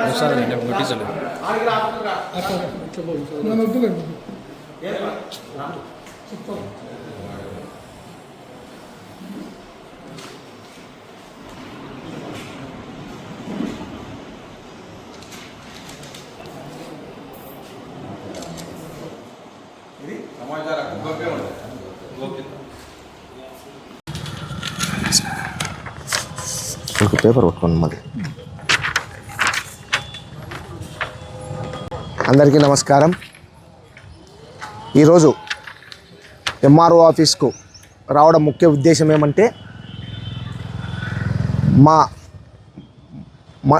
ఒకసారి నేను ముట్టించలేదు నన్ను వద్దులేండి ఇంకో పేపర్ పట్టుకోండి మరి అందరికీ నమస్కారం. ఈరోజు ఎంఆర్ఓ ఆఫీస్కు రావడం ముఖ్య ఉద్దేశం ఏమంటే మా మా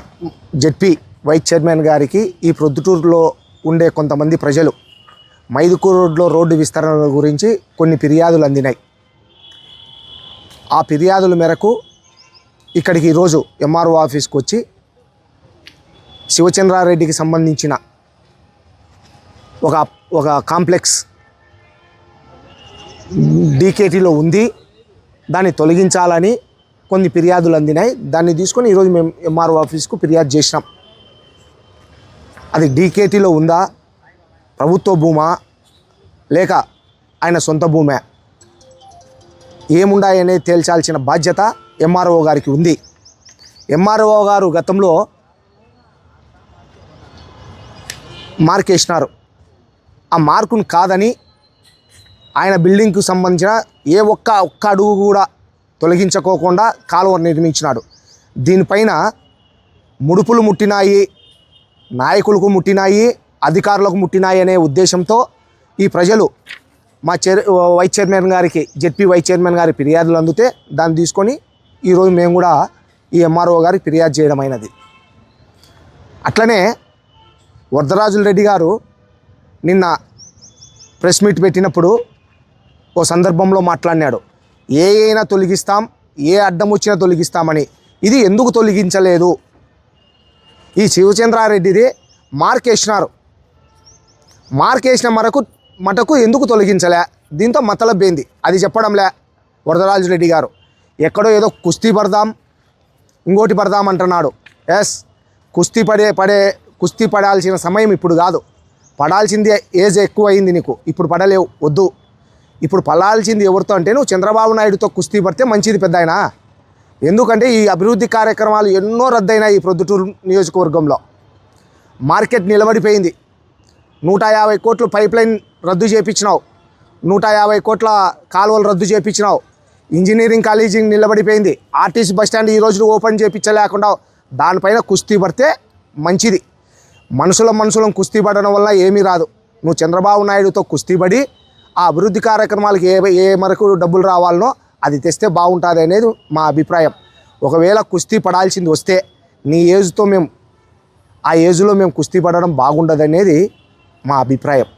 జెడ్పీ వైస్ చైర్మన్ గారికి ఈ ప్రొద్దుటూరులో ఉండే కొంతమంది ప్రజలు మైదుకూరు రోడ్లో రోడ్డు విస్తరణ గురించి కొన్ని ఫిర్యాదులు అందినాయి. ఆ ఫిర్యాదుల మేరకు ఇక్కడికి ఈరోజు ఎంఆర్ఓ ఆఫీస్కి వచ్చి శివచంద్రారెడ్డికి సంబంధించిన ఒక ఒక కాంప్లెక్స్ డీకేటీలో ఉంది. దాన్ని తొలగించాలని కొన్ని ఫిర్యాదులు అందినాయి. దాన్ని తీసుకొని ఈరోజు మేము ఎంఆర్ఓ ఆఫీస్కు ఫిర్యాదు చేసినాం. అది డీకేటీలో ఉందా? ప్రభుత్వ భూమా? లేక ఆయన సొంత భూమే? ఏముండాయనేది తేల్చాల్సిన బాధ్యత ఎంఆర్ఓ గారికి ఉంది. ఎంఆర్ఓ గారు గతంలో మార్క్ వేసినారు ఆ మార్కును కాదని ఆయన బిల్డింగ్కు సంబంధించిన ఏ ఒక్క ఒక్క అడుగు కూడా తొలగించుకోకుండా కాలువ నిర్మించినాడు. దీనిపైన ముడుపులు ముట్టినాయి నాయకులకు ముట్టినాయి అధికారులకు ముట్టినాయి అనే ఉద్దేశంతో ఈ ప్రజలు మా చైర్ వైస్ చైర్మన్ గారికి జెడ్పీ వైస్ చైర్మన్ గారి ఫిర్యాదులు అందితే దాన్ని తీసుకొని ఈరోజు మేము కూడా ఈ ఎంఆర్ఓ గారికి ఫిర్యాదు చేయడం అయినది. అట్లనే వరదరాజుల రెడ్డి గారు నిన్న ప్రెస్ మీట్ పెట్టినప్పుడు ఓ సందర్భంలో మాట్లాడినాడు. ఏ అయినా తొలగిస్తాం ఏ అడ్డం వచ్చినా తొలగిస్తామని. ఇది ఎందుకు తొలగించలేదు? ఈ శివచంద్రారెడ్డిది మార్క్ వేసినారు మార్క్ వేసిన మరకు మటకు ఎందుకు తొలగించలే? దీంతో మతలబ్బేంది అది చెప్పడంలే వరదరాజు రెడ్డి గారు. ఎక్కడో ఏదో కుస్తీ పడదాం ఇంకోటి పడదాం అంటున్నాడు. ఎస్ కుస్తీ పడే పడే కుస్తీ పడాల్సిన సమయం ఇప్పుడు కాదు. పడాల్సింది ఏజ్ ఎక్కువ అయింది నీకు. ఇప్పుడు పడలేవు వద్దు. ఇప్పుడు పడాల్సింది ఎవరితో అంటే నువ్వు చంద్రబాబు నాయుడుతో కుస్తీ పడితే మంచిది పెద్ద ఆయన ఎందుకంటే ఈ అభివృద్ధి కార్యక్రమాలు ఎన్నో రద్దయినాయి ఈ ప్రొద్దుటూరు నియోజకవర్గంలో. మార్కెట్ నిలబడిపోయింది. నూట యాభై కోట్లు పైప్ లైన్ రద్దు చేయించినావు నూట యాభై కోట్ల కాలువలు రద్దు చేయించినావు ఇంజనీరింగ్ కాలేజీ నిలబడిపోయింది. ఆర్టీసీ బస్ స్టాండ్ ఈ రోజు ఓపెన్ చేయించలేకుండా దానిపైన కుస్తీ పడితే మంచిది. మనుషుల మనుషులను కుస్తీ పడడం వల్ల ఏమీ రాదు. నువ్వు చంద్రబాబు నాయుడుతో కుస్తీ పడి ఆ అభివృద్ధి కార్యక్రమాలకు ఏ ఏ మేరకు డబ్బులు రావాలనో అది తెస్తే బాగుంటుంది అనేది మా అభిప్రాయం. ఒకవేళ కుస్తీ పడాల్సింది వస్తే నీ ఏజ్తో మేము ఆ ఏజ్లో మేము కుస్తీ పడడం బాగుండదు అనేది మా అభిప్రాయం.